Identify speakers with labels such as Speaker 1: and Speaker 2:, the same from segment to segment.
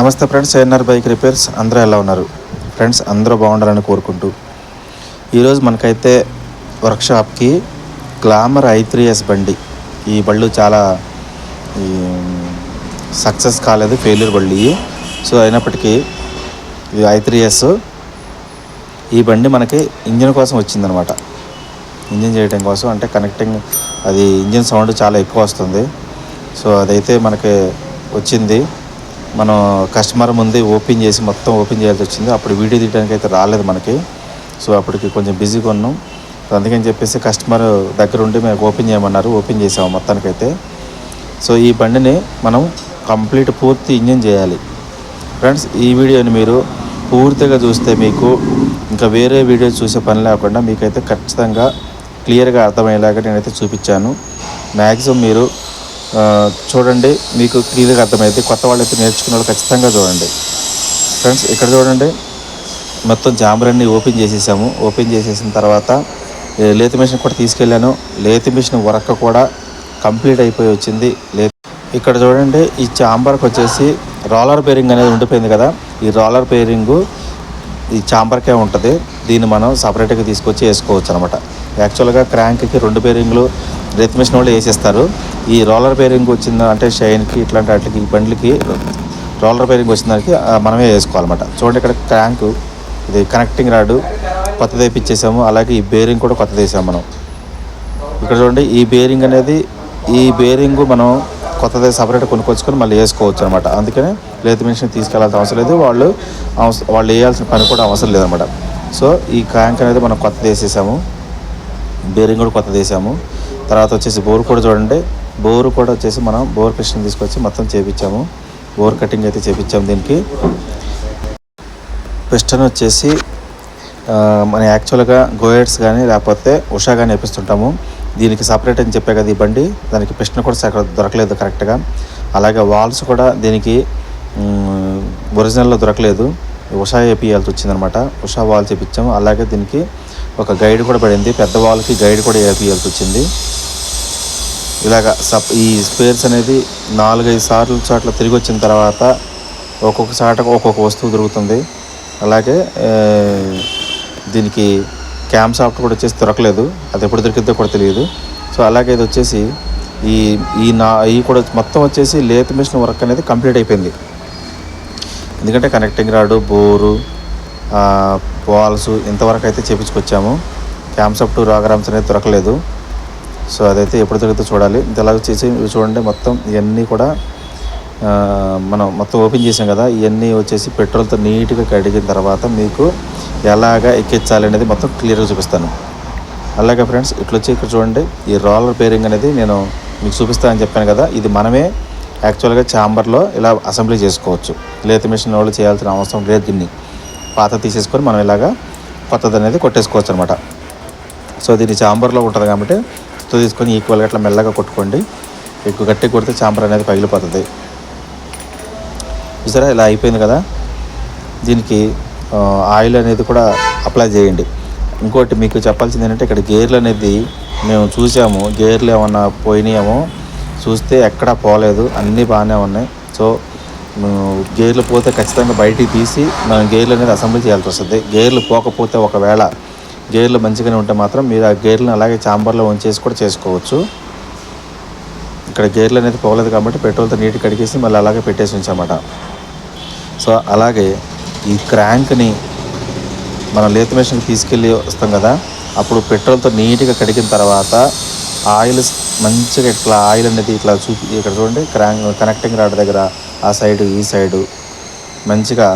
Speaker 1: నమస్తే friends ANR bike repairs అందరూ ఎలా ఉన్నారు? ఫ్రెండ్స్ అందరూ బాగుండాలని కోరుకుంటూ. ఈరోజు మనకైతే వర్క్షాప్కి గ్లామర్ ఐ త్రీ ఎస్ బండి. ఈ బళ్ళు చాలా సక్సెస్ కాలేదు ఫెయిల్యూర్ బళ్ళు సో అయినప్పటికీ ఇది ఐ త్రీ ఎస్. ఈ బండి మనకి ఇంజిన్ కోసం వచ్చిందనమాట. ఇంజిన్ చేయడం కోసం అంటే కనెక్టింగ్ అది ఇంజిన్ సౌండ్ చాలా ఎక్కువ వస్తుంది. సో అదైతే మనకి వచ్చింది. మనం కస్టమర్ ముందే ఓపెన్ చేసి మొత్తం ఓపెన్ చేయాల్సి వచ్చింది. అప్పుడు వీడియో తీయడానికి అయితే రాలేదు మనకి. సో అప్పటికి కొంచెం బిజీగా ఉన్నాం. అందుకని చెప్పేసి కస్టమర్ దగ్గర ఉండి మేము ఓపెన్ చేయమన్నారు. ఓపెన్ చేసాము మొత్తానికైతే. సో ఈ బండిని మనం కంప్లీట్ పూర్తి ఇంజన్ చేయాలి. ఫ్రెండ్స్ ఈ వీడియోని మీరు పూర్తిగా చూస్తే మీకు ఇంకా వేరే వీడియో చూసే పని లేకుండా మీకైతే ఖచ్చితంగా క్లియర్గా అర్థమయ్యేలాగా నేనైతే చూపించాను. మ్యాక్సిమం మీరు చూడండి మీకు క్లియర్గా అర్థమైతే కొత్త వాళ్ళు అయితే నేర్చుకున్న వాళ్ళు ఖచ్చితంగా చూడండి. ఫ్రెండ్స్ ఇక్కడ చూడండి మొత్తం జాంబరన్ని ఓపెన్ చేసేసాము. ఓపెన్ చేసేసిన తర్వాత ఏ, లేత మిషన్ కూడా తీసుకెళ్ళాను. లేత మిషన్ వర్క్ కూడా కంప్లీట్ అయిపోయి వచ్చింది. లే ఇక్కడ చూడండి ఈ చాంబర్కి వచ్చేసి రోలర్ బేరింగ్ అనేది ఉండిపోయింది కదా. ఈ రోలర్ బేరింగు ఈ చాంబర్కే ఉంటుంది. దీన్ని మనం సపరేట్గా తీసుకొచ్చి వేసుకోవచ్చు అనమాట యాక్చువల్గా క్రాంక్కి రెండు బేరింగ్లు రెత్ మిషన్ వాళ్ళు వేసేస్తారు. ఈ రోలర్ బేరింగ్ వచ్చింది అంటే షైన్కి ఇట్లాంటి వాటికి ఈ బండ్లకి రోలర్ బేరింగ్ వచ్చిన దానికి మనమే వేసుకోవాలన్నమాట. చూడండి ఇక్కడ క్రాంక్ ఇది కనెక్టింగ్ రాడు కొత్తది వేయించేసాము అలాగే ఈ బేరింగ్ కూడా కొత్తది వేసాము మనం. ఇక్కడ చూడండి ఈ బేరింగ్ అనేది ఈ బేరింగ్ మనం కొత్తది సపరేట్ కొనుక్కొచ్చుకొని మళ్ళీ వేసుకోవచ్చు అనమాట అందుకనే లేత మిషన్ తీసుకెళ్ళాల్సిన అవసరం లేదు వాళ్ళు వాళ్ళు వేయాల్సిన పని కూడా అవసరం లేదనమాట సో ఈ క్రాంక్ అనేది మనం కొత్తది వేసేసాము. బేరింగ్ కూడా కొత్త వేసాము తర్వాత వచ్చేసి బోర్ కూడా చూడండి. బోర్ కూడా వచ్చేసి మనం బోర్ పిస్టన్ తీసుకొచ్చి మొత్తం చేపించాము. బోర్ కటింగ్ అయితే చేపించాము దీనికి. పిస్టన్ వచ్చేసి మన యాక్చువల్గా గోయర్స్ కానీ లేకపోతే ఉషా కానీ వేపిస్తుంటాము. దీనికి సపరేట్ అని చెప్పే కదా ఈ బండి. దానికి పిస్టన్ కూడా సగ దొరకలేదు కరెక్ట్గా అలాగే వాల్స్ కూడా దీనికి ఒరిజినల్లో దొరకలేదు. ఉషా వేపియాల్సి వచ్చిందనమాట. ఉషా వాల్స్ వేపించాము అలాగే దీనికి ఒక గైడ్ కూడా పడింది. పెద్ద వాళ్ళకి గైడ్ కూడా వేపియాల్సి వచ్చింది. ఇలాగ సప్ ఈ స్పేర్స్ అనేది నాలుగైదు సార్లు చోట్ల తిరిగి వచ్చిన తర్వాత ఒక్కొక్క చాట ఒక్కొక్క వస్తువు దొరుకుతుంది. అలాగే దీనికి క్యామ్ సాఫ్ట్ కూడా వచ్చేసి దొరకలేదు. అది ఎప్పుడు దొరికిద్దో కూడా తెలియదు. సో అలాగే ఇది వచ్చేసి ఈ ఈ నా ఈ కూడా మొత్తం వచ్చేసి లేత్ మిషన్ వర్క్ అనేది కంప్లీట్ అయిపోయింది. ఎందుకంటే కనెక్టింగ్ రాడు బోరు వాల్స్ ఇంతవరకు అయితే చేపించుకొచ్చాము. క్యామ్సప్ టు రాగరామ్స్ అనేది దొరకలేదు. సో అదైతే ఎప్పుడు దొరికితే చూడాలి. ఇంతలాగ చేసి చూడండి మొత్తం ఇవన్నీ కూడా మనం మొత్తం ఓపెన్ చేసాం కదా ఇవన్నీ వచ్చేసి పెట్రోల్తో నీట్గా కడిగిన తర్వాత మీకు ఎలాగ ఎక్కించాలి అనేది మొత్తం క్లియర్గా చూపిస్తాను. అలాగే ఫ్రెండ్స్ ఇట్లా వచ్చి ఇక్కడ చూడండి ఈ రోలర్ పేరింగ్ అనేది నేను మీకు చూపిస్తానని చెప్పాను కదా ఇది మనమే యాక్చువల్గా ఛాంబర్లో ఇలా అసెంబ్లీ చేసుకోవచ్చు. లేత మిషన్ వాళ్ళు చేయాల్సిన అవసరం లేదు దీన్ని. పాత తీసేసుకొని మనం ఇలాగా కొత్తది అనేది కొట్టేసుకోవచ్చు అనమాట సో దీన్ని చాంబర్లో ఉంటుంది కాబట్టి తో తీసుకొని ఈక్వల్గా అట్లా మెల్లగా కొట్టుకోండి. ఎక్కువ గట్టి కొడితే చాంబర్ అనేది పగిలిపోతుంది. చూసారా? ఇలా అయిపోయింది కదా? దీనికి ఆయిల్ అనేది కూడా అప్లై చేయండి. ఇంకోటి మీకు చెప్పాల్సింది ఏంటంటే ఇక్కడ గేర్లు అనేది మేము చూసాము. గేర్లు ఏమన్నా పోయినాయేమో చూస్తే ఎక్కడా పోలేదు. అన్నీ బాగానే ఉన్నాయి. సో గేర్లు పోతే ఖచ్చితంగా బయటికి తీసి మనం గేర్లు అనేది అసెంబ్లీ చేయాల్సి వస్తుంది. గేర్లు పోకపోతే ఒకవేళ గేర్లు మంచిగానే ఉంటే మాత్రం మీరు ఆ గేర్లను అలాగే చాంబర్లో ఉంచేసి కూడా చేసుకోవచ్చు. ఇక్కడ గేర్లు అనేది పోలేదు కాబట్టి పెట్రోల్తో నీటి కడిగేసి మళ్ళీ అలాగే పెట్టేసి ఉంచామన్నమాట సో అలాగే ఈ క్రాంక్ని మనం లేత మెషిన్కి తీసుకెళ్ళి వస్తాం కదా అప్పుడు పెట్రోల్తో నీట్గా కడిగిన తర్వాత ఆయిల్ మంచిగా ఇట్లా ఆయిల్ అనేది ఇట్లా చూపి ఇక్కడ చూడండి క్రాంక్ కనెక్టింగ్ రాడ్ దగ్గర ఆ సైడు ఈ సైడు మంచిగా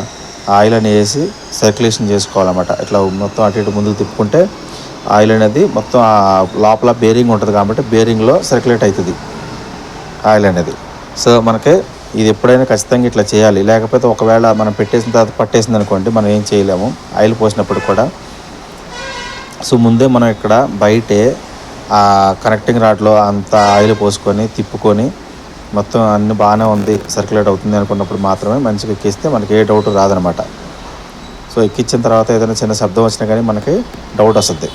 Speaker 1: ఆయిల్ అని వేసి సర్క్యులేషన్ చేసుకోవాలన్నమాట. ఇట్లా మొత్తం అటు ఇటు ముందుకు తిప్పుకుంటే ఆయిల్ అనేది మొత్తం ఆ లోపల బేరింగ్ ఉంటుంది కాబట్టి బేరింగ్లో సర్క్యులేట్ అవుతుంది ఆయిల్ అనేది. సో మనకి ఇది ఎప్పుడైనా ఖచ్చితంగా ఇట్లా చేయాలి. లేకపోతే ఒకవేళ మనం పెట్టేసిన తర్వాత పట్టేసింది అనుకోండి మనం ఏం చేయలేము. ఆయిల్ పోసినప్పుడు కూడా. సో ముందే మనం ఇక్కడ బయటే ఆ కనెక్టింగ్ రాడ్లో అంత ఆయిల్ పోసుకొని తిప్పుకొని మొత్తం అన్ని బాగానే ఉంది సర్క్యులేట్ అవుతుంది అనుకున్నప్పుడు మాత్రమే మంచిగా ఎక్కిస్తే మనకి ఏ డౌట్ రాదనమాట. సో ఎక్కించిన తర్వాత ఏదైనా చిన్న శబ్దం వచ్చినా కానీ మనకి డౌట్ వస్తుంది.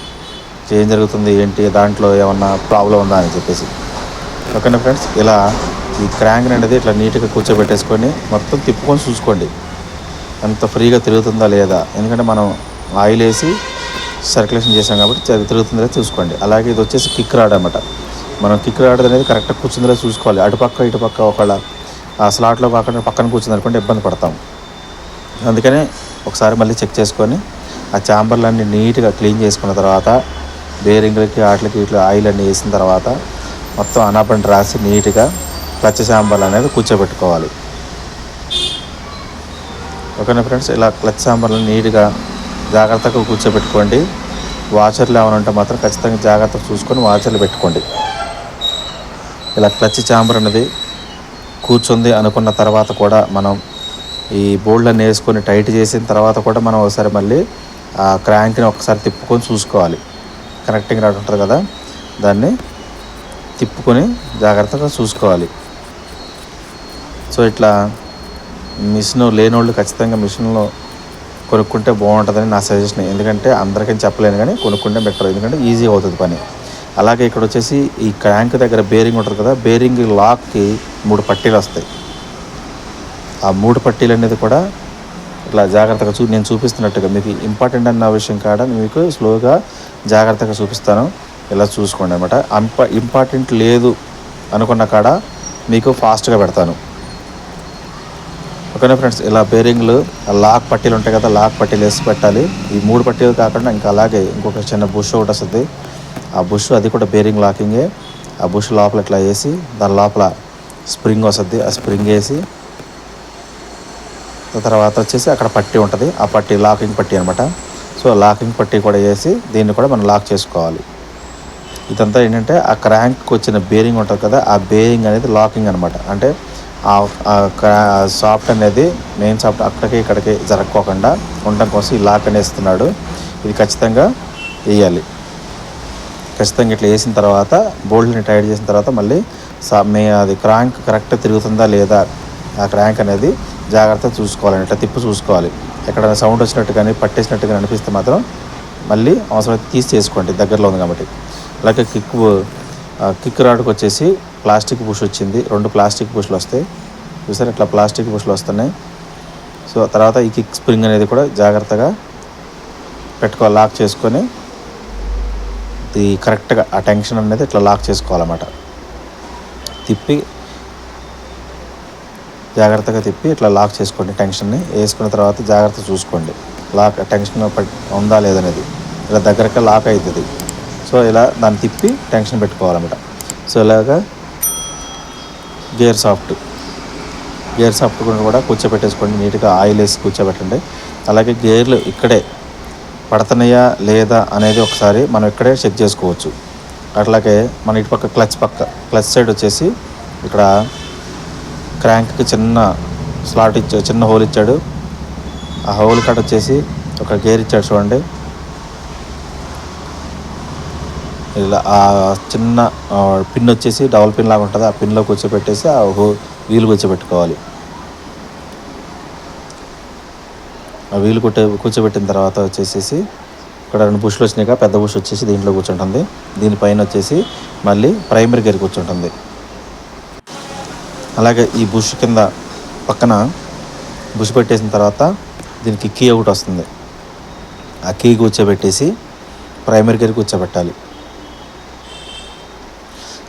Speaker 1: ఏం జరుగుతుంది ఏంటి దాంట్లో ఏమన్నా ప్రాబ్లం ఉందా అని చెప్పేసి. ఓకేనా ఫ్రెండ్స్? ఇలా ఈ క్రాంక్ అనేది ఇట్లా నీట్గా కూర్చోబెట్టేసుకొని మొత్తం తిప్పుకొని చూసుకోండి. ఎంత ఫ్రీగా తిరుగుతుందా లేదా? ఎందుకంటే మనం ఆయిల్ వేసి సర్క్యులేషన్ చేసాం కాబట్టి అది తిరుగుతుందో చూసుకోండి. అలాగే ఇది వచ్చేసి కిక్ రాడ్ అనమాట మనం కిక్ రాడ్ అనేది కరెక్ట్గా కూర్చుందో చూసుకోవాలి. అటుపక్క ఇటుపక్క ఒకళ్ళ ఆ స్లాట్లో కాకుండా పక్కన కూర్చుంది అనుకుంటే ఇబ్బంది పడతాం. అందుకనే ఒకసారి మళ్ళీ చెక్ చేసుకొని ఆ ఛాంబర్లన్నీ నీట్గా క్లీన్ చేసుకున్న తర్వాత బేరింగ్లకి వాటికి ఇట్లా ఆయిల్ అన్నీ వేసిన తర్వాత మొత్తం అనాపండి రాసి నీట్గా క్లచ్ ఛాంబర్లు అనేది కూర్చోబెట్టుకోవాలి. ఓకేనా ఫ్రెండ్స్? ఇలా క్లచ్ ఛాంబర్లను నీట్గా జాగ్రత్తగా కూర్చోబెట్టుకోండి. వాచర్లు ఏమైనా ఉంటే మాత్రం ఖచ్చితంగా జాగ్రత్తగా చూసుకొని వాచర్లు పెట్టుకోండి. ఇలా క్లచ్ చాంబర్ అనేది కూర్చుంది అనుకున్న తర్వాత కూడా మనం ఈ బోల్డ్లను వేసుకొని టైట్ చేసిన తర్వాత కూడా మనం ఒకసారి మళ్ళీ ఆ క్రాంక్ని ఒకసారి తిప్పుకొని చూసుకోవాలి. కనెక్టింగ్ రాడ్ ఉంటుంది కదా దాన్ని తిప్పుకొని జాగ్రత్తగా చూసుకోవాలి. సో ఇట్లా మిషన్ లేనోళ్ళు ఖచ్చితంగా మిషన్లో కొనుక్కుంటే బాగుంటుందని నా సజెషన్ ఎందుకంటే అందరికీ చెప్పలేను కానీ కొనుక్కుంటే బెటర్ ఎందుకంటే ఈజీ అవుతుంది పని. అలాగే ఇక్కడ వచ్చేసి ఈ క్యాంక్ దగ్గర బేరింగ్ ఉంటుంది కదా బేరింగ్ లాక్కి మూడు పట్టీలు వస్తాయి. ఆ మూడు పట్టీలు అనేది కూడా ఇట్లా జాగ్రత్తగా చూ నేను చూపిస్తున్నట్టుగా మీకు ఇంపార్టెంట్ అన్న విషయం కాడ మీకు స్లోగా జాగ్రత్తగా చూపిస్తాను. ఇలా చూసుకోండి అనమాట ఇంపార్టెంట్ లేదు అనుకున్న కాడ మీకు ఫాస్ట్గా పెడతాను. ఓకేనా ఫ్రెండ్స్? ఇలా బేరింగ్లు ఆ లాక్ పట్టీలు ఉంటాయి కదా లాక్ పట్టీలు వేసి పెట్టాలి. ఈ మూడు పట్టీలు కాకుండా ఇంకా అలాగే ఇంకొక చిన్న బుష్ ఒకటి వస్తుంది. ఆ బుష్ అది కూడా బేరింగ్ లాకింగే. ఆ బుష్ లోపల ఇట్లా వేసి దాని లోపల స్ప్రింగ్ వస్తుంది. ఆ స్ప్రింగ్ వేసి తర్వాత వచ్చేసి అక్కడ పట్టీ ఉంటుంది. ఆ పట్టీ లాకింగ్ పట్టీ అనమాట సో లాకింగ్ పట్టీ కూడా వేసి దీన్ని కూడా మనం లాక్ చేసుకోవాలి. ఇదంతా ఏంటంటే ఆ క్రాంక్కి వచ్చిన బేరింగ్ ఉంటుంది కదా ఆ బేరింగ్ అనేది లాకింగ్ అనమాట అంటే సాఫ్ట్ అనేది మెయిన్ సాఫ్ట్ అక్కడికి ఇక్కడికి జరగకోకుండా ఉండడం కోసం ఈ లాక్ అనేస్తున్నాడు. ఇది ఖచ్చితంగా వేయాలి. ఖచ్చితంగా ఇట్లా వేసిన తర్వాత బోల్డ్ని టైట్ చేసిన తర్వాత మళ్ళీ సా మే అది క్రాంక్ కరెక్ట్ తిరుగుతుందా లేదా ఆ క్రాంక్ అనేది జాగ్రత్తగా చూసుకోవాలి ఇట్లా తిప్పి చూసుకోవాలి. ఎక్కడైనా సౌండ్ వచ్చినట్టు కానీ పట్టేసినట్టు కానీ అనిపిస్తే మాత్రం మళ్ళీ అవసరం తీసి చేసుకోండి. దగ్గరలో ఉంది కాబట్టి. అలాగే కిక్ కిక్ రాడ్కి వచ్చేసి ప్లాస్టిక్ బుష్ వచ్చింది. రెండు ప్లాస్టిక్ బుష్లు వస్తాయి. చూసారు? ఇట్లా ప్లాస్టిక్ బుష్లు వస్తున్నాయి. సో తర్వాత ఈ కిక్ స్ప్రింగ్ అనేది కూడా జాగ్రత్తగా పెట్టుకోవాలి. లాక్ చేసుకొని ఇది కరెక్ట్గా ఆ టెన్షన్ అనేది ఇట్లా లాక్ చేసుకోవాలన్నమాట. తిప్పి జాగ్రత్తగా తిప్పి ఇట్లా లాక్ చేసుకోండి టెన్షన్ని. వేసుకున్న తర్వాత జాగ్రత్త చూసుకోండి. లాక్ టెన్షన్ ఉందా లేదనేది ఇలా దగ్గరగా లాక్ అవుతుంది. సో ఇలా దాన్ని తిప్పి టెన్షన్ పెట్టుకోవాలన్నమాట. సో ఇలాగా గేర్ సాఫ్ట్. గేర్ సాఫ్ట్ కూడా కూర్చోబెట్టేసుకోండి నీట్గా ఆయిల్ వేసి కూర్చోబెట్టండి. అలాగే గేర్లు ఇక్కడే పడుతున్నాయా లేదా అనేది ఒకసారి మనం ఇక్కడే చెక్ చేసుకోవచ్చు. అట్లాగే మన ఇటు పక్క క్లచ్ పక్క క్లచ్ సైడ్ వచ్చేసి ఇక్కడ క్రాంక్కి చిన్న స్లాట్ ఇచ్చాడు చిన్న హోల్ ఇచ్చాడు. ఆ హోల్ కట్ వచ్చేసి ఒక గేర్ ఇచ్చాడు చూడండి. ఇలా ఆ చిన్న పిన్ వచ్చేసి డబల్ పిన్ లాగా ఉంటుంది. ఆ పిన్లో కూర్చోబెట్టేసి ఆ హో వీలు కూర్చోబెట్టుకోవాలి. ఆ వీలు కుట్టే కూర్చోబెట్టిన తర్వాత వచ్చేసేసి ఇక్కడ రెండు బుష్లు వచ్చినాయి పెద్ద బుష్ వచ్చేసి దీంట్లో కూర్చుంటుంది. దీనిపైన వచ్చేసి మళ్ళీ ప్రైమరీ గేర్ కూర్చుంటుంది. అలాగే ఈ బుష్ కింద పక్కన బుష్ పెట్టేసిన తర్వాత దీనికి కీ ఒకటి వస్తుంది. ఆ కీ కూర్చోబెట్టేసి ప్రైమరీ గేర్ కూర్చోబెట్టాలి.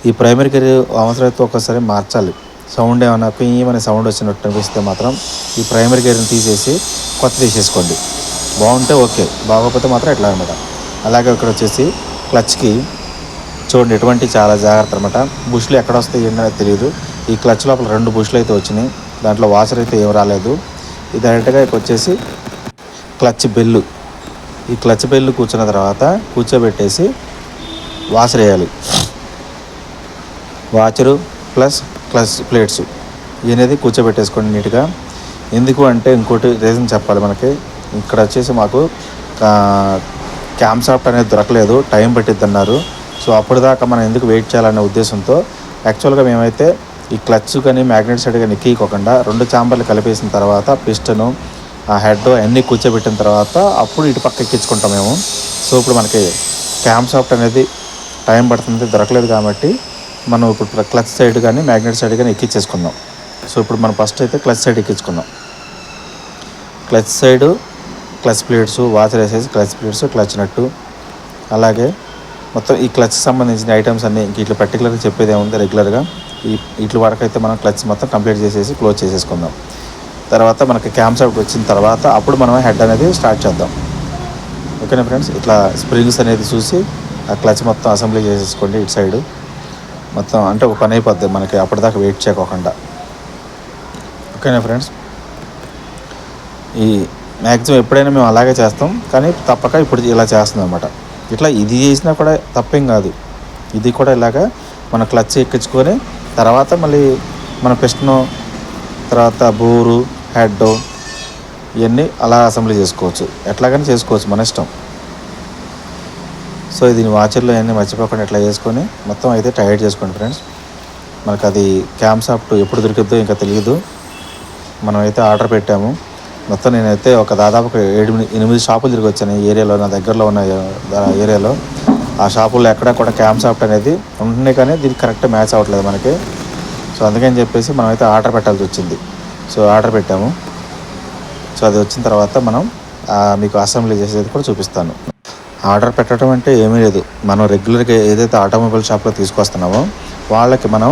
Speaker 1: ఈ ప్రైమరీ కెరీర్ అవసరమైతే ఒక్కసారి మార్చాలి. సౌండ్ ఏమైనా ఏమైనా సౌండ్ వచ్చినట్టు అనిపిస్తే మాత్రం ఈ ప్రైమరీ కెరీర్ని తీసేసి కొత్త తీసేసుకోండి. బాగుంటే ఓకే బాగోకపోతే మాత్రం ఎట్లా అనమాట. అలాగే ఇక్కడ వచ్చేసి క్లచ్కి చూడండి ఎటువంటి చాలా జాగ్రత్త అనమాట బుష్లు ఎక్కడ వస్తాయి ఏంటనేది తెలియదు. ఈ క్లచ్ లోపల రెండు బుష్లు అయితే వచ్చినాయి. దాంట్లో వాషర్ అయితే ఏం రాలేదు. ఇది డైరెక్ట్గా ఇక్కడ వచ్చేసి క్లచ్ బెల్లు ఈ క్లచ్ బెల్లు కూర్చున్న తర్వాత కూర్చోబెట్టేసి వాషర్ వేయాలి. Washer plus clutch plates. అనేది కూర్చోబెట్టేసుకోండి నీట్గా. ఎందుకు అంటే ఇంకోటి రీజన్ చెప్పాలి మనకి. ఇక్కడ వచ్చేసి మాకు క్యామ్ సాఫ్ట్ అనేది దొరకలేదు టైం పట్టిద్ది అన్నారు సో అప్పటిదాకా మనం ఎందుకు వెయిట్ చేయాలనే ఉద్దేశంతో యాక్చువల్గా మేమైతే ఈ క్లచ్ కానీ మ్యాగ్నెట్ సైడ్ కానీ ఎక్కికోకుండా రెండు చాంబర్లు కలిపేసిన తర్వాత పిస్టను ఆ హెడ్ అన్నీ కూర్చోబెట్టిన తర్వాత అప్పుడు ఇటు పక్క ఎక్కించుకుంటాం మేము. సో ఇప్పుడు మనకి క్యామ్ సాఫ్ట్ అనేది టైం పడుతుంది దొరకలేదు కాబట్టి మనం ఇప్పుడు క్లచ్ సైడ్ కానీ మ్యాగ్నెట్ సైడ్ కానీ ఎక్కించేసుకుందాం సో ఇప్పుడు మనం ఫస్ట్ అయితే clutch side ఎక్కించుకుందాం. Clutch side clutch plates washer వేసేసి క్లచ్ ప్లేట్స్ క్లచ్ నట్టు. అలాగే మొత్తం ఈ క్లచ్ సంబంధించిన ఐటమ్స్ అన్నీ ఇంక ఇట్లా పర్టికులర్గా చెప్పేది ఏముంది? రెగ్యులర్గా ఈ ఇట్ల వరకు అయితే మనం క్లచ్ మొత్తం కంప్లీట్ చేసేసి క్లోజ్ చేసేసుకుందాం. తర్వాత మనకి క్యామ్ సైడ్ వచ్చిన తర్వాత అప్పుడు మనం హెడ్ అనేది స్టార్ట్ చేద్దాం. ఓకేనా ఫ్రెండ్స్? ఇట్లా స్ప్రింగ్స్ అనేది చూసి ఆ క్లచ్ మొత్తం అసెంబ్లీ చేసేసుకోండి ఇటు సైడ్. మొత్తం అంటే ఒక పని అయిపోద్ది. మనకి అప్పటిదాకా వెయిట్ చేయకోకుండా. ఓకేనా ఫ్రెండ్స్ ఈ మ్యాక్సిమం ఎప్పుడైనా మేము అలాగే చేస్తాం. కానీ తప్పక ఇప్పుడు ఇలా చేస్తుంది అనమాట ఇట్లా ఇది చేసినా కూడా తప్పేం కాదు. ఇది కూడా ఇలాగా మన క్లచ్ ఎక్కించుకొని తర్వాత మళ్ళీ మన పిస్టను తర్వాత బోరు హెడ్ ఇవన్నీ అలా అసెంబ్లీ చేసుకోవచ్చు. ఎట్లాగైనా చేసుకోవచ్చు. మన ఇష్టం. సో దీని వాచర్లో అన్నీ మర్చిపోకుండా ఇట్లా చేసుకొని మొత్తం అయితే టైట్ చేసుకోండి ఫ్రెండ్స్ మనకు అది క్యామ్ సాఫ్ట్ ఎప్పుడు దొరికిద్దో ఇంకా తెలియదు మనం అయితే ఆర్డర్ పెట్టాము. మొత్తం నేనైతే ఒక దాదాపు ఒక ఏడు ఎనిమిది షాపులు తిరిగి వచ్చాను ఈ ఏరియాలో నా దగ్గరలో ఉన్న ఏరియాలో. ఆ షాపుల్లో ఎక్కడ కూడా క్యామ్ సాఫ్ట్ అనేది ఉంటున్నాయి కానీ దీనికి కరెక్ట్ మ్యాచ్ అవ్వట్లేదు మనకి. సో అందుకని చెప్పేసి మనం అయితే ఆర్డర్ పెట్టాల్సి వచ్చింది. సో ఆర్డర్ పెట్టాము. సో అది వచ్చిన తర్వాత మనం మీకు అసెంబ్లీ చేసేది కూడా చూపిస్తాను. ఆర్డర్ పెట్టడం అంటే ఏమీ లేదు. మనం రెగ్యులర్గా ఏదైతే ఆటోమొబైల్ షాప్లో తీసుకొస్తున్నామో వాళ్ళకి మనం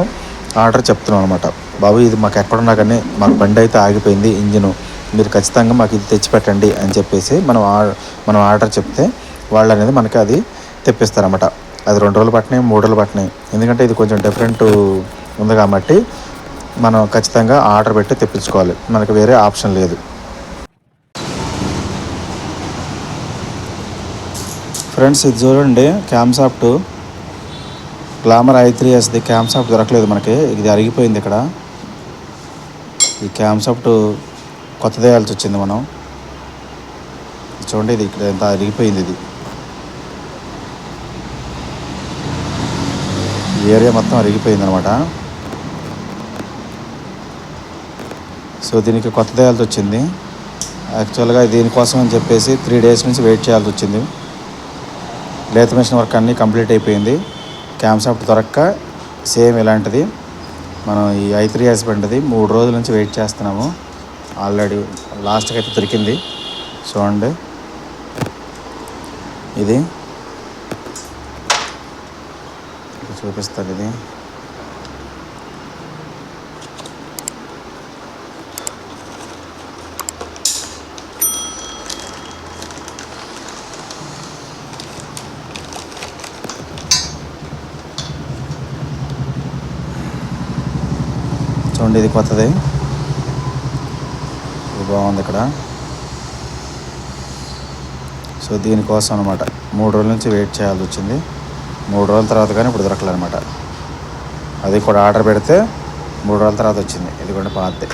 Speaker 1: ఆర్డర్ చెప్తున్నాం అనమాట బాబు ఇది మాకు ఎక్కడున్నా కానీ మాకు బండి అయితే ఆగిపోయింది ఇంజిన్. మీరు ఖచ్చితంగా మాకు ఇది తెచ్చి పెట్టండి అని చెప్పేసి మనం మనం ఆర్డర్ చెప్తే వాళ్ళు అనేది మనకి అది తెప్పిస్తారన్నమాట. అది రెండు రోజులు పట్టినాయి మూడు రోజులు పట్టినాయి. ఎందుకంటే ఇది కొంచెం డిఫరెంట్ ఉంది కాబట్టి మనం ఖచ్చితంగా ఆర్డర్ పెట్టి తెప్పించుకోవాలి. మనకు వేరే ఆప్షన్ లేదు. ఫ్రెండ్స్ ఇది చూడండి క్యామ్ గ్లామర్ ఐ త్రీ ఎస్ది క్యామ్ దొరకలేదు మనకి. ఇది అరిగిపోయింది ఇక్కడ. ఈ క్యామ్ సాఫ్ట్ కొత్తది వచ్చింది మనం. చూడండి ఇది ఇక్కడ ఎంత అరిగిపోయింది ఇది. ఏరియా మొత్తం అరిగిపోయింది అనమాట సో దీనికి కొత్తది వేయాల్సి వచ్చింది. యాక్చువల్గా దీనికోసం అని చెప్పేసి త్రీ డేస్ నుంచి వెయిట్ చేయాల్సి వచ్చింది. లేత మిషన్ వర్క్ అన్నీ కంప్లీట్ అయిపోయింది. క్యామ్సాఫ్ట్ దొరక్క సేమ్ ఇలాంటిది. మనం ఈ ఐ త్రీ హస్బెండ్ది మూడు రోజుల నుంచి వెయిట్ చేస్తున్నాము. ఆల్రెడీ లాస్ట్కి అయితే దొరికింది. చూడండి. ఇది. చూపిస్తాను ఇది. చూడండి ఇది కొత్తది. ఇది బాగుంది ఇక్కడ. సో దీనికోసం అనమాట మూడు రోజుల నుంచి వెయిట్ చేయాల్సి వచ్చింది. మూడు రోజుల తర్వాత కానీ ఇప్పుడు దొరకలేనమాట అది కూడా ఆర్డర్ పెడితే మూడు రోజుల తర్వాత వచ్చింది. ఇది కూడా పాతది.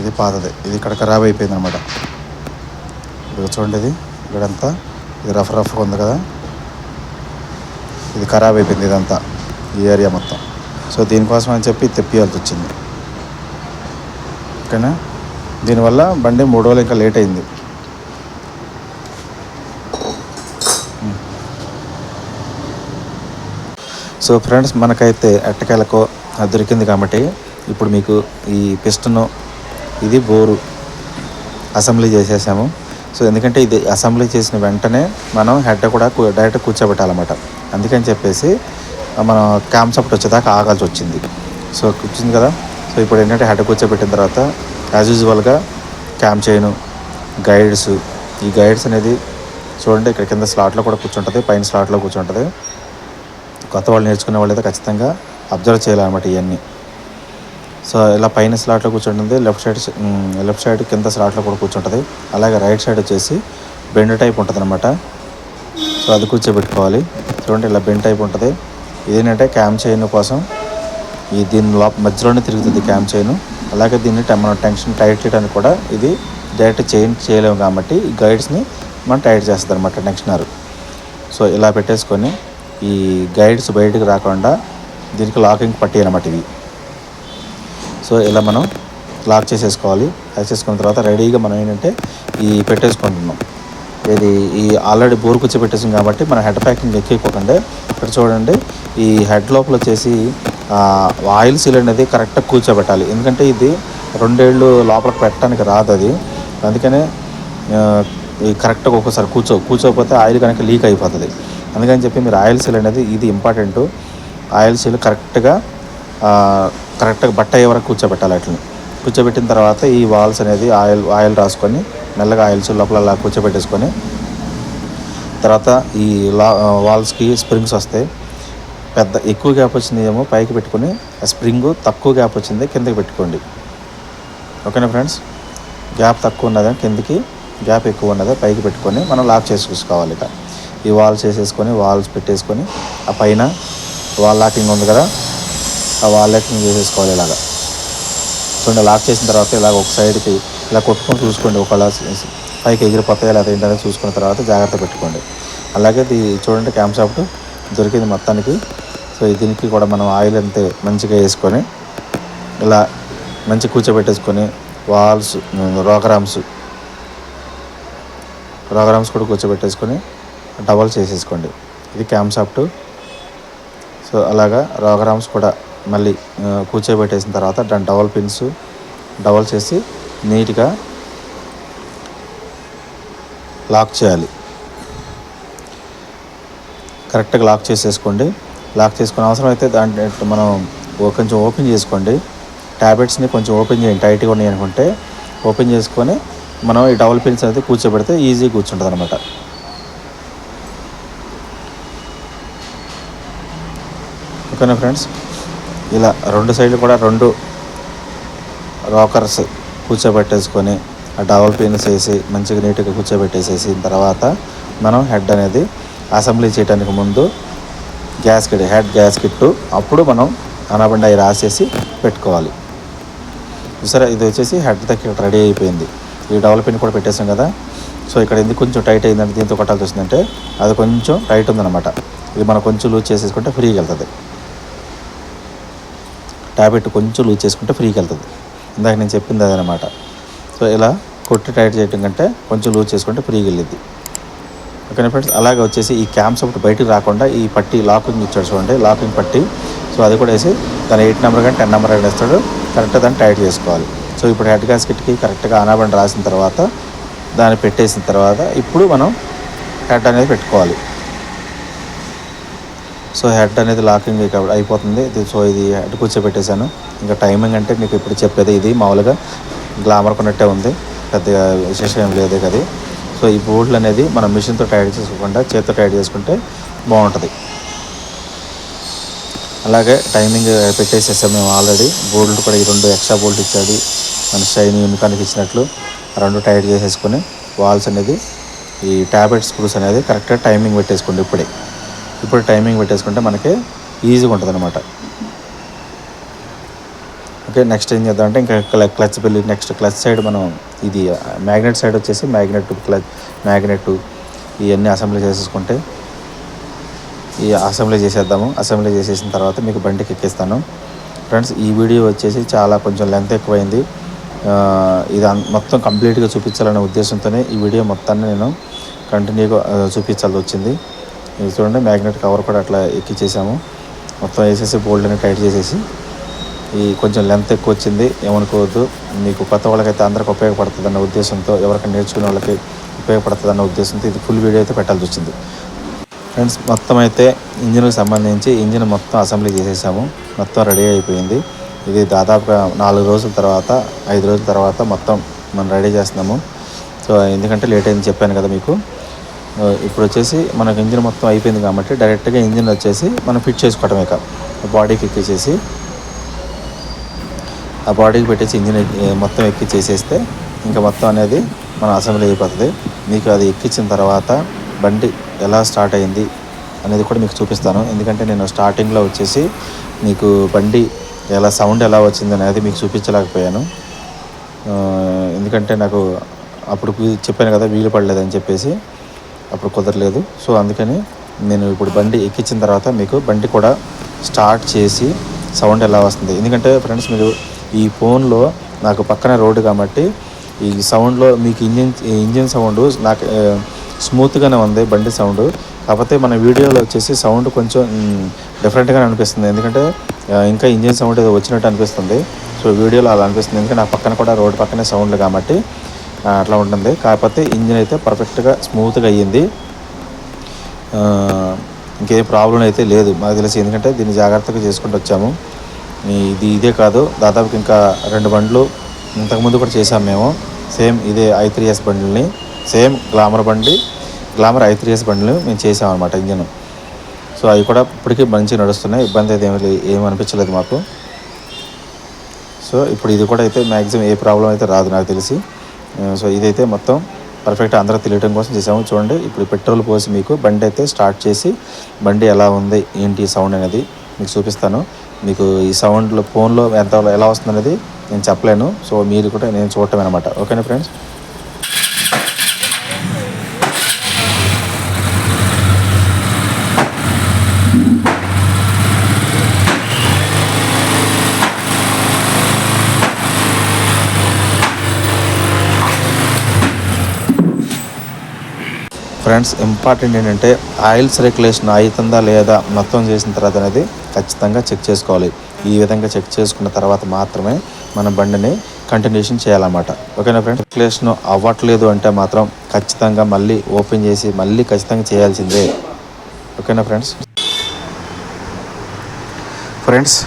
Speaker 1: ఇది పాతది. ఇది ఇక్కడ ఖరాబ్ అయిపోయింది అనమాట ఇది చూడండి ఇది. ఇక్కడంతా. ఇది రఫ్ రఫ్గా ఉంది కదా. ఇది ఖరాబ్ అయిపోయింది ఇదంతా. ఈ ఏరియా మొత్తం. సో దీనికోసం అని చెప్పి తెప్పియాల్సి వచ్చింది. ఓకేనా? దీనివల్ల బండి మూడు రోజులు ఇంకా లేట్ అయింది. సో ఫ్రెండ్స్ మనకైతే ఎట్టకేలకు అది దొరికింది కాబట్టి ఇప్పుడు మీకు ఈ పిస్టను ఇది బోరు అసెంబ్లీ చేసేసాము. సో ఎందుకంటే ఇది అసెంబ్లీ చేసిన వెంటనే మనం హెడ్ కూడా డైరెక్ట్ కూర్చోబెట్టాలన్నమాట. అందుకని చెప్పేసి మనం కాన్సెప్ట్ వచ్చేదాకా ఆగాల్సి వచ్చింది. సో వచ్చింది కదా. సో ఇప్పుడు ఏంటంటే హెడ్ కూర్చోబెట్టిన తర్వాత యాజ్ యూజువల్గా క్యాంప్ చేయను. గైడ్స్ ఈ గైడ్స్ అనేది చూడండి ఇక్కడ కింద స్లాట్లో కూడా కూర్చుంటుంది పైన స్లాట్లో కూర్చుంటుంది. కొత్త వాళ్ళు నేర్చుకునే వాళ్ళు అయితే ఖచ్చితంగా అబ్జర్వ్ చేయాలన్నమాట ఇవన్నీ సో ఇలా పైన స్లాట్లో కూర్చుంటుంది లెఫ్ట్ సైడ్ లెఫ్ట్ సైడ్ కింద స్లాట్లో కూడా కూర్చుంటుంది. అలాగే రైట్ సైడ్ వచ్చేసి బెండ్ టైప్ ఉంటుంది అనమాట సో అది కూర్చోబెట్టుకోవాలి. చూడండి ఇలా బెండ్ టైప్ ఉంటుంది. ఇదేంటంటే క్యామ్ చైన్ కోసం ఈ దీని లోప మధ్యలోనే తిరుగుతుంది క్యామ్ చైన్ అలాగే దీన్ని మనం టెన్షన్ టైట్ చేయడానికి కూడా ఇది డైరెక్ట్ చైన్ చేయలేము కాబట్టి ఈ గైడ్స్ని మనం టైట్ చేస్తుంది అనమాట టెన్షనర్ సో ఇలా పెట్టేసుకొని ఈ గైడ్స్ బయటకు రాకుండా దీనికి లాకింగ్ పట్టి అనమాట ఇవి. సో ఇలా మనం లాక్ చేసేసుకోవాలి. లాక్ చేసుకున్న తర్వాత రెడీగా మనం ఏంటంటే ఈ పెట్టేసుకుంటున్నాం. ఇది ఈ ఆల్రెడీ బోర్ కూర్చో పెట్టేసాం కాబట్టి మన హెడ్ ప్యాకింగ్ ఎక్కిపోకండి ఇక్కడ చూడండి ఈ హెడ్ లోపల వచ్చేసి ఆయిల్ సీల్ అనేది కరెక్ట్గా కూర్చోబెట్టాలి. ఎందుకంటే ఇది రెండేళ్ళు లోపలికి పెట్టడానికి రాదు అది. అందుకనే కరెక్ట్గా ఒక్కోసారి కూర్చో కూర్చోకపోతే ఆయిల్ కనుక లీక్ అయిపోతుంది. అందుకని చెప్పి మీరు ఆయిల్ సీల్ అనేది ఇది ఇంపార్టెంట్ ఆయిల్ సీల్ కరెక్ట్గా కరెక్ట్గా బట్ట అయ్యే వరకు కూర్చోబెట్టాలి అట్లని కూర్చోబెట్టిన తర్వాత ఈ వాల్స్ అనేది ఆయిల్ ఆయిల్ రాసుకొని మెల్లగా ఆయిల్స్ లోపల అలా కూర్చోబెట్టేసుకొని తర్వాత ఈ లా వాల్స్కి స్ప్రింగ్స్ వస్తాయి. పెద్ద ఎక్కువ గ్యాప్ వచ్చింది ఏమో పైకి పెట్టుకొని ఆ స్ప్రింగ్ తక్కువ గ్యాప్ వచ్చింది కిందకి పెట్టుకోండి. ఓకేనా ఫ్రెండ్స్? గ్యాప్ తక్కువ ఉన్నదా కిందకి గ్యాప్ ఎక్కువ ఉన్నదా పైకి పెట్టుకొని మనం లాక్ చేసుకోవాలి ఇక. ఈ వాల్స్ వేసేసుకొని వాల్స్ పెట్టేసుకొని ఆ పైన వాల్ లాకింగ్ ఉంది కదా ఆ వాల్ లాకింగ్ చేసేసుకోవాలి ఇలాగా. చూడండి లాక్ చేసిన తర్వాత ఇలాగ ఒక సైడ్కి ఇలా కొట్టుకొని చూసుకోండి ఒకవేళ పైకి ఎగిరిపోతాయా లేదా ఏంటనేది చూసుకున్న తర్వాత జాగ్రత్త పెట్టుకోండి. అలాగే ఇది చూడండి క్యాంప్ దొరికింది మొత్తానికి. సో దీనికి కూడా మనం ఆయిల్ అంతే మంచిగా వేసుకొని ఇలా మంచి కూర్చోబెట్టేసుకొని వాల్స్ రోగరామ్స్ రోగరామ్స్ కూడా కూర్చోబెట్టేసుకొని డబల్ చేసేసుకోండి. ఇది క్యాంప్సాఫ్ట్ సో అలాగా రోగరామ్స్ కూడా మళ్ళీ కూర్చోబెట్టేసిన తర్వాత దాని డబల్ పిన్స్ డబల్ చేసి నీట్గా లాక్ చేయాలి. కరెక్ట్గా లాక్ చేసేసుకోండి. లాక్ చేసుకునే అవసరం అయితే దాంట్లో మనం కొంచెం ఓపెన్ చేసుకోండి. ట్యాబ్లెట్స్ని కొంచెం ఓపెన్ చేయండి. టైట్గా ఉన్నాయి అనుకుంటే ఓపెన్ చేసుకొని మనం ఈ డబుల్ పిన్స్ అయితే కూర్చోబెడితే ఈజీ కూర్చుంటుంది అనమాట ఓకేనా ఫ్రెండ్స్? ఇలా రెండు సైడ్లు కూడా రెండు రాకర్స్ కూర్చోబెట్టేసుకొని ఆ డబల్ పిన్స్ వేసి మంచిగా నీట్గా కూర్చోబెట్టేసేసిన తర్వాత మనం హెడ్ అనేది అసెంబ్లీ చేయడానికి ముందు gas kit head gas kit అప్పుడు మనం అనబండి అవి రాసేసి పెట్టుకోవాలి. సరే ఇది వచ్చేసి హెడ్ దగ్గర రెడీ అయిపోయింది. ఈ డబల్ పిన్ కూడా పెట్టేసాం కదా. సో ఇక్కడ ఎందుకు కొంచెం టైట్ అయిందంటే దీంతో కొట్టాల్సి వస్తుందంటే అది కొంచెం టైట్ ఉందన్నమాట. ఇది మనం కొంచెం లూజ్ చేసేసుకుంటే ఫ్రీగా వెళ్తుంది. ట్యాబ్లెట్ కొంచెం లూజ్ చేసుకుంటే ఫ్రీకి వెళ్తుంది. ఇందాక నేను చెప్పింది అదనమాట. సో ఇలా కొట్టి టైట్ చేయడం కంటే కొంచెం లూజ్ చేసుకుంటే ఫ్రీగా వెళ్ళిద్ది. ఓకేనా ఫ్రెండ్స్? అలాగే వచ్చేసి ఈ క్యాంప్స్ ఒకటి బయటకు రాకుండా ఈ పట్టి లాకింగ్ ఇచ్చాడు చూడండి లాకింగ్ పట్టి. సో అది కూడా వేసి దాని ఎయిట్ నెంబర్ కానీ టెన్ నెంబర్ కానీ వేస్తాడు. కరెక్ట్గా దాన్ని టైట్ చేసుకోవాలి. సో ఇప్పుడు హెడ్ గాస్కెట్కి కరెక్ట్గా అనాబండి రాసిన తర్వాత దాన్ని పెట్టేసిన తర్వాత ఇప్పుడు మనం హెడ్ అనేది పెట్టుకోవాలి. సో హెడ్ అనేది లాకింగ్ కాబట్టి అయిపోతుంది. సో ఇది హెడ్ కూర్చోబెట్టేశాను. ఇంకా టైమింగ్ అంటే మీకు ఇప్పుడు చెప్పేది ఇది. మామూలుగా గ్లామర్ కొన్నట్టే ఉంది. పెద్దగా విశేషం ఏం లేదు కదా. సో ఈ బోల్డ్లు అనేది మనం మిషన్తో టైట్ చేసుకోకుండా చేతితో టైట్ చేసుకుంటే బాగుంటుంది. అలాగే టైమింగ్ పెట్టేసేసాం మేము ఆల్రెడీ. బోల్ట్ కూడా ఈ రెండు ఎక్స్ట్రా బోల్ట్ ఇచ్చాడు. మన షైన్ యూనికాన్కి ఇచ్చినట్లు. రెండు టైట్ చేసేసుకొని వాల్స్ అనేది ఈ ట్యాబ్లెట్ స్క్రూస్ అనేది కరెక్ట్గా టైమింగ్ పెట్టేసుకోండి ఇప్పుడే. ఇప్పుడు టైమింగ్ పెట్టేసుకుంటే మనకి ఈజీగా ఉంటుంది అనమాట ఓకే నెక్స్ట్ ఏం చేద్దాం అంటే ఇంకా క్ల- క్లచ్ పెళ్ళి నెక్స్ట్ క్లచ్ సైడ్ మనం ఇది uh, మ్యాగ్నెట్ సైడ్ వచ్చేసి మ్యాగ్నెట్ క్లచ్ మ్యాగ్నెట్ ఇవన్నీ అసెంబ్లీ చేసేసుకుంటే ఈ అసెంబ్లీ చేసేద్దాము. అసెంబ్లీ చేసేసిన తర్వాత మీకు బండికి ఎక్కిస్తాను. ఫ్రెండ్స్ ఈ వీడియో వచ్చేసి చాలా కొంచెం లెంత్ ఎక్కువైంది. Uh, ఇది మొత్తం కంప్లీట్గా చూపించాలనే ఉద్దేశంతోనే ఈ వీడియో మొత్తాన్ని నేను కంటిన్యూగా uh, చూపించాల్సి వచ్చింది. ఇది చూడండి మ్యాగ్నెట్ కవర్ కూడా అట్లా ఎక్కిచ్చేసాము మొత్తం వేసేసి బోల్డ్ని టైట్ చేసేసి ఈ కొంచెం లెంత్ ఎక్కువ వచ్చింది ఏమనుకోవద్దు. మీకు కొత్త వాళ్ళకైతే అందరికి ఉపయోగపడుతుంది అన్న ఉద్దేశంతో ఎవరికైనా నేర్చుకునే వాళ్ళకి ఉపయోగపడుతుంది అన్న ఉద్దేశంతో ఇది ఫుల్ వీడియో అయితే పెట్టాల్సి వచ్చింది. ఫ్రెండ్స్ మొత్తం అయితే ఇంజిన్కి సంబంధించి ఇంజిన్ మొత్తం అసెంబ్లీ చేసేసాము. మొత్తం రెడీ అయిపోయింది. ఇది దాదాపుగా నాలుగు రోజుల తర్వాత ఐదు రోజుల తర్వాత మొత్తం మనం రెడీ చేస్తున్నాము. సో ఎందుకంటే లేట్ అయింది చెప్పాను కదా మీకు. ఇప్పుడు వచ్చేసి మనకు ఇంజిన్ మొత్తం అయిపోయింది కాబట్టి డైరెక్ట్గా ఇంజిన్ వచ్చేసి మనం ఫిట్ చేసుకోవటమే ఇక. బాడీకి ఎక్కించేసి ఆ బాడీకి పెట్టేసి ఇంజిన్ మొత్తం ఎక్కిచ్చేసేస్తే ఇంకా మొత్తం అనేది మన అసెంబ్లీ అయిపోతుంది. మీకు అది ఎక్కించిన తర్వాత బండి ఎలా స్టార్ట్ అయింది అనేది కూడా మీకు చూపిస్తాను. ఎందుకంటే నేను స్టార్టింగ్లో వచ్చేసి మీకు బండి ఎలా సౌండ్ ఎలా వచ్చింది అనేది మీకు చూపించలేకపోయాను. ఎందుకంటే నాకు అప్పుడు చెప్పాను కదా వీలు పడలేదని చెప్పేసి. అప్పుడు కుదరలేదు. సో అందుకని నేను ఇప్పుడు బండి ఎక్కించిన తర్వాత మీకు బండి కూడా స్టార్ట్ చేసి సౌండ్ ఎలా వస్తుంది. ఎందుకంటే ఫ్రెండ్స్ మీరు ఈ ఫోన్లో నాకు పక్కన రోడ్డు కాబట్టి ఈ సౌండ్లో మీకు ఇంజిన్ ఇంజిన్ సౌండ్ నాకు స్మూత్గానే ఉంది బండి సౌండ్. కాకపోతే మన వీడియోలో వచ్చేసి సౌండ్ కొంచెం డిఫరెంట్గా అనిపిస్తుంది. ఎందుకంటే ఇంకా ఇంజిన్ సౌండ్ ఏదో వచ్చినట్టు అనిపిస్తుంది. సో వీడియోలో అలా అనిపిస్తుంది. ఎందుకంటే నా పక్కన కూడా రోడ్డు పక్కనే సౌండ్ కాబట్టి అట్లా ఉంటుంది. కాకపోతే ఇంజిన్ అయితే పర్ఫెక్ట్గా స్మూత్గా అయ్యింది. ఇంకేం ప్రాబ్లం అయితే లేదు. మాకు తెలిసి ఎందుకంటే దీన్ని జాగ్రత్తగా చేసుకుంటూ వచ్చాము. ఇది ఇదే కాదు. దాదాపు ఇంకా రెండు బండ్లు ఇంతకుముందు కూడా చేసాము మేము. సేమ్ ఇదే ఐ త్రీ ఎస్ బండ్లని. సేమ్ గ్లామర్ బండి గ్లామర్ ఐ త్రీ ఎస్ బండ్లు మేము చేసాం అనమాట ఇంజన్. సో అవి కూడా ఇప్పటికీ మంచిగా నడుస్తున్నాయి. ఇబ్బంది అయితే ఏమి లే- అనిపించలేదు మాకు. సో ఇప్పుడు ఇది కూడా అయితే మ్యాక్సిమం ఏ ప్రాబ్లం అయితే రాదు నాకు తెలిసి. సో ఇదైతే మొత్తం పర్ఫెక్ట్ అందరూ తెలియటం కోసం చేసాము చూడండి ఇప్పుడు పెట్రోల్ పోసి మీకు బండి అయితే స్టార్ట్ చేసి బండి ఎలా ఉంది ఏంటి సౌండ్ అనేది మీకు చూపిస్తాను. మీకు ఈ సౌండ్లో ఫోన్లో ఎంత ఎలా వస్తుంది అనేది నేను చెప్పలేను. సో మీరు కూడా నేను చూడటం అనమాట ఓకేనా ఫ్రెండ్స్ ఫ్రెండ్స్ ఇంపార్టెంట్ ఏంటంటే ఆయిల్ సర్క్యులేషన్ అవుతుందా లేదా మొత్తం చేసిన తర్వాత అనేది ఖచ్చితంగా చెక్ చేసుకోవాలి. ఈ విధంగా చెక్ చేసుకున్న తర్వాత మాత్రమే మన బండిని కంటిన్యూషన్ చేయాలన్నమాట. ఓకేనా ఫ్రెండ్స్? సర్క్యులేషన్ అవ్వట్లేదు అంటే మాత్రం ఖచ్చితంగా మళ్ళీ ఓపెన్ చేసి మళ్ళీ ఖచ్చితంగా చేయాల్సిందే. ఓకేనా ఫ్రెండ్స్? ఫ్రెండ్స్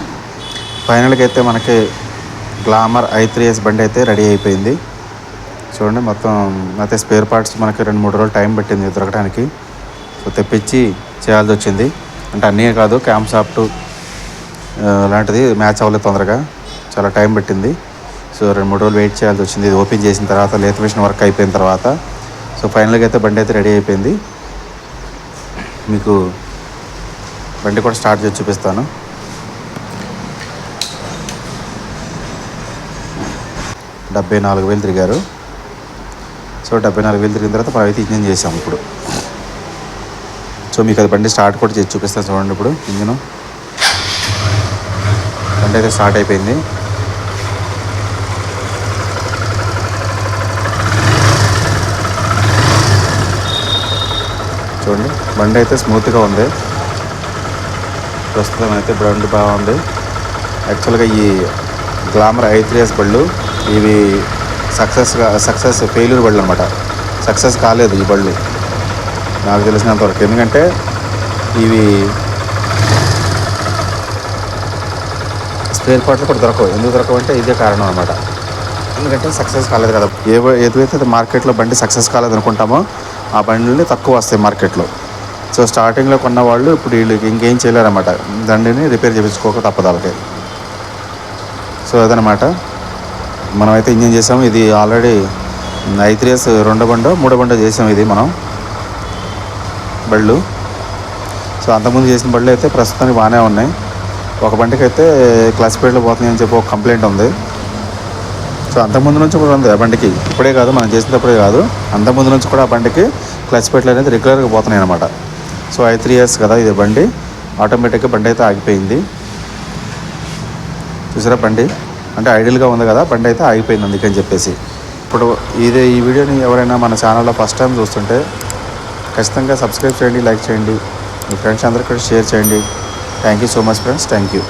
Speaker 1: ఫైనల్గా అయితే మనకి గ్లామర్ ఐ త్రీ ఎస్ బండి అయితే రెడీ అయిపోయింది. చూడండి మొత్తం అయితే స్పేర్ పార్ట్స్ మనకి రెండు మూడు రోజులు టైం పట్టింది దొరకడానికి సో తెప్పించి చేయాల్సి వచ్చింది. అంటే అన్నీ కాదు క్యాంప్ సాఫ్ట్ లాంటిది మ్యాచ్ అవ్వలేదు తొందరగా. చాలా టైం పట్టింది. సో రెండు మూడు రోజులు వెయిట్ చేయాల్సి వచ్చింది. ఇది ఓపెన్ చేసిన తర్వాత లేత మిషన్ వర్క్ అయిపోయిన తర్వాత. సో ఫైనల్గా అయితే బండి అయితే రెడీ అయిపోయింది. మీకు బండి కూడా స్టార్ట్ చేసి చూపిస్తాను. డెబ్బై నాలుగు వేలు తిరిగారు. సో డెబ్బై నాలుగు వేలు తిరిగిన తర్వాత మనం అయితే ఇంజిన్ చేసాం ఇప్పుడు. సో మీకు అది బండి స్టార్ట్ కూడా చేసి చూపిస్తాను చూడండి ఇప్పుడు ఇంజను. బండి అయితే స్టార్ట్ అయిపోయింది. చూడండి బండి అయితే స్మూత్గా ఉంది. ప్రస్తుతం అయితే బండి బాగుంది. యాక్చువల్గా ఈ గ్లామర్ ఐ త్రీ ఎస్ బళ్ళు ఇవి సక్సెస్గా సక్సెస్ ఫెయిల్యూర్ బళ్ళు అనమాట సక్సెస్ కాలేదు ఈ బళ్ళు. నాకు తెలిసినంతవరకు ఎందుకంటే ఇవి స్పేర్ పార్ట్లు కూడా దొరకవు. ఎందుకు దొరకవు అంటే ఇదే కారణం అనమాట ఎందుకంటే సక్సెస్ కాలేదు కదా. ఏ ఏదైతే మార్కెట్లో బండి సక్సెస్ కాలేదు అనుకుంటామో ఆ బండిని తక్కువ వస్తాయి మార్కెట్లో. సో స్టార్టింగ్లో కొన్న వాళ్ళు ఇప్పుడు వీళ్ళకి ఇంకేం చేయలేరన్నమాట. దండిని రిపేర్ చేయించుకోక తప్పదు సో అదనమాట మనమైతే ఇంజన్ చేసాము? ఇది ఆల్రెడీ ఐ త్రీ ఎస్ రెండో బండో మూడో బండో చేసాము ఇది మనం. బళ్ళు. సో అంతకుముందు చేసిన బళ్ళు అయితే ప్రస్తుతానికి బాగానే ఉన్నాయి. ఒక బండికి అయితే క్లాస్ స్పీడ్లో పోతున్నాయని అని చెప్పి ఒక కంప్లైంట్ ఉంది. సో అంతకుముందు నుంచి కూడా ఉంది ఆ బండికి. ఇప్పుడే కాదు మనం చేసినప్పుడే కాదు. అంతకుముందు నుంచి కూడా ఆ బండికి క్లచ్ పెట్లు అనేది రెగ్యులర్గా పోతున్నాయి అనమాట సో ఐ త్రీ ఇయర్స్ కదా ఇది బండి. ఆటోమేటిక్గా బండి అయితే ఆగిపోయింది. చూసారా బండి? అంటే ఐడియల్గా ఉంది కదా బండి అయితే ఆగిపోయింది అందుకని చెప్పేసి. ఇప్పుడు ఇదే ఈ వీడియోని ఎవరైనా మన ఛానల్లో ఫస్ట్ టైం చూస్తుంటే ఖచ్చితంగా సబ్స్క్రైబ్ చేయండి లైక్ చేయండి. మీ ఫ్రెండ్స్ అందరికీ కూడా షేర్ చేయండి. Thank you so much friends thank you.